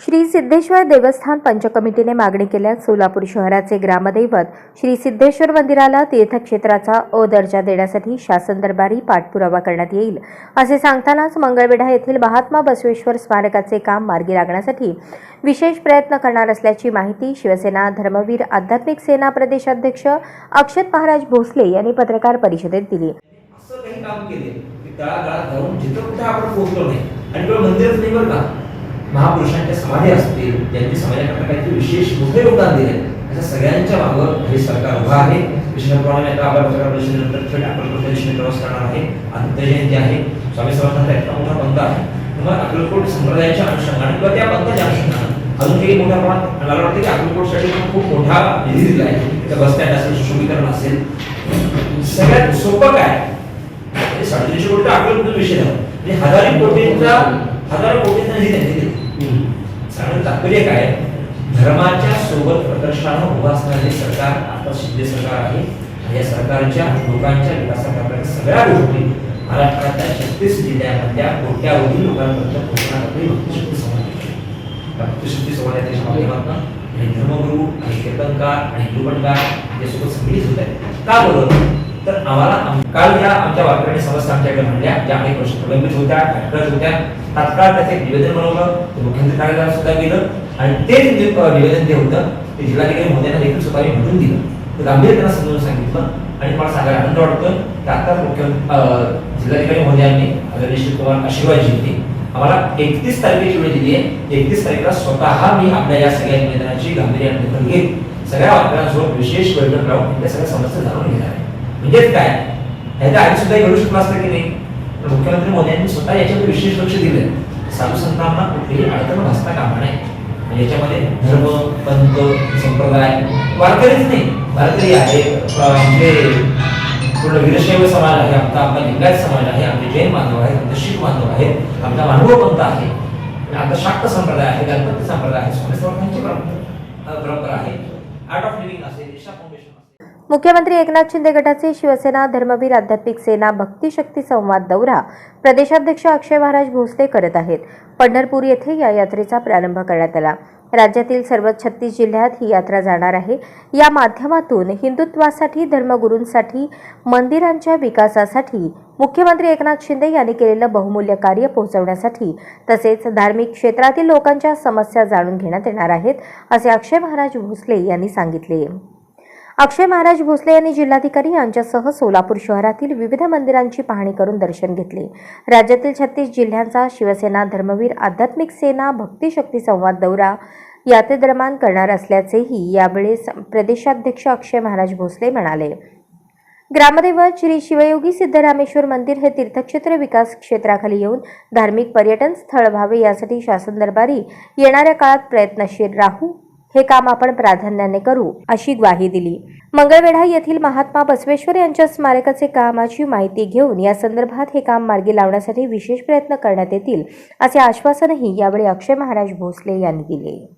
श्री सिद्धेश्वर देवस्थान पंचकमिटीने मागणी केल्यास सोलापूर शहराचे ग्रामदैवत श्री सिद्धेश्वर मंदिराला तीर्थक्षेत्राचा अ दर्जा देण्यासाठी शासन दरबारी पाठपुरावा करण्यात येईल. असे सांगतानाच मंगळवेढा येथील महात्मा बसवेश्वर स्मारकाचे काम मार्गी लागण्यासाठी विशेष प्रयत्न करणार असल्याची माहिती शिवसेना धर्मवीर आध्यात्मिक सेना प्रदेशाध्यक्ष अक्षत महाराज भोसले यांनी पत्रकार परिषदेत दिली. असं काही काम केले. की? महापुरुषांच्या समाधी असतील त्यांनी समाजाकरता काहीतरी विशेष मोठे योगदान दिले अशा सगळ्यांच्या मागं हे सरकार उभा आहे. विष्णूप्रमाणे आता आपण पत्रकार परिषदेनंतर थेट अक्कलकोट दिशेने प्रवास करणार आहे. आदित्य जयंती आहे. स्वामी समर्थांचा इतका मोठा पंथ आहे. मग अक्कलकोट संप्रदायाच्या अनुषंगाने किंवा त्या पंथाच्या अनुषंगाने अजून काही मोठ्या प्रमाणात मला वाटतं की अक्कलकोटसाठी पण खूप मोठा निधी दिला आहे. त्या बस स्टँड असेल सुशोभीकरण असेल. सगळ्यात सोपं काय? साडेतीनशे कोटी अकरा विषय झाला. म्हणजे हजारो कोटींचा हजारो कोटींचा निधी त्यांनी दिला. म्हणजे काय? धर्माच्या सोबत प्रदर्शनानं उभा असणारे सरकार आता शिंदे सरकार आहे. या सरकारच्या लोकांच्या विकासाकरता सगळ्या गोष्टी महाराष्ट्रातल्या छत्तीस जिल्ह्यामधल्या कोट्यावधी लोकांपर्यंत पोहोचण्यासाठी भक्तशक्ती समाज भक्तशक्ती समाजाच्या माध्यमातून आणि धर्मगुरू आणि कीर्तनकार आणि हिंदूपणकार यासोबत संघटित होत आहेत. का बरोबर? तर आम्हाला आम- काल या आमच्या वारकरी समस्या आमच्याकडे म्हणल्या ज्या अनेक वर्ष प्रलंबित होत्या अटकत होत्या तात्काळ त्याचे निवेदन बनवलं ते मुख्यमंत्री कार्यालयात सुद्धा गेलं आणि ते निवेदन जे होतं ते जिल्हाधिकारी महोदयांना देखील सुपारी म्हणून भेटून दिलं. ते गांभीर्यानं समजून सांगितलं आणि मला सांगायला आनंद वाटतो की आता मुख्यमंत्री जिल्हाधिकारी महोदयांनी आदरणीय कुमार आशीर्वाद जिंकली आम्हाला एकतीस तारखेची वेळ दिली आहे. एकतीस तारखेला स्वतः मी आपल्या या सगळ्या निवेदनाची गांभीर्याने दखल घेत सगळ्या वारकऱ्यांसोबत विशेष बैठक लावून त्या सगळ्या समस्या जाणून घेणार आहे. म्हणजेच काय? ह्याच्या आधी सुद्धा घडू शकलं असतं की नाही? तर मुख्यमंत्री मोदयांनी स्वतः याच्यावर विशेष लक्ष दिलं साधू संतांना कुठलीही अडचण भासता कामा नाही याच्यामध्ये धर्म पंथ संप्रदाय वारकरीच नाही. वारकरी आहे अ, पूर्ण वीरशैव समाज आहे आमचा आपला लिंगायत समाज आहे आमचे जैन बांधव आहेत आमचे शीख बांधव आहेत आमचा मानव पंत आहे. आता आमचा शाक्त संप्रदाय आहे गणपती संप्रदाय आहे स्वामी समर्थांची परंपरा आहे. आर्ट ऑफ लिव्हिंग असेल ईशा फाउंडेशन मुख्यमंत्री एकनाथ शिंदे गटाचे शिवसेना धर्मवीर आध्यात्मिक सेना भक्तिशक्ती संवाद दौरा प्रदेशाध्यक्ष अक्षय महाराज भोसले करत आहेत. पंढरपूर येथे या यात्रेचा प्रारंभ करण्यात आला. राज्यातील सर्व छत्तीस जिल्ह्यात ही यात्रा जाणार आहे. या माध्यमातून हिंदुत्वासाठी धर्मगुरूंसाठी मंदिरांच्या विकासासाठी मुख्यमंत्री एकनाथ शिंदे यांनी केलेलं बहुमूल्य कार्य पोहोचवण्यासाठी तसेच धार्मिक क्षेत्रातील लोकांच्या समस्या जाणून घेण्यात येणार आहेत असे अक्षय महाराज भोसले यांनी सांगितले. अक्षय महाराज भोसले यांनी जिल्हाधिकारी यांच्यासह सोलापूर शहरातील विविध मंदिरांची पाहणी करून दर्शन घेतले. राज्यातील छत्तीस जिल्ह्यांचा शिवसेना धर्मवीर आध्यात्मिक सेना भक्तिशक्ती संवाद दौरा यात्रेदरम्यान करणार असल्याचेही यावेळेस प्रदेशाध्यक्ष अक्षय महाराज भोसले म्हणाले. ग्रामदैवत श्री शिवयोगी सिद्धरामेश्वर मंदिर हे तीर्थक्षेत्र विकास क्षेत्राखाली येऊन धार्मिक पर्यटन स्थळ व्हावे यासाठी शासन दरबारी येणाऱ्या काळात प्रयत्नशील राहू हे काम आपण प्राधान्याने करू अशी ग्वाही दिली. मंगळवेढा येथील महात्मा बसवेश्वर यांच्या स्मारकाचे कामाची माहिती घेऊन या संदर्भात हे काम मार्गी लावण्यासाठी विशेष प्रयत्न करण्यात येतील असे आश्वासनही यावेळी अक्षय महाराज भोसले यांनी दिले.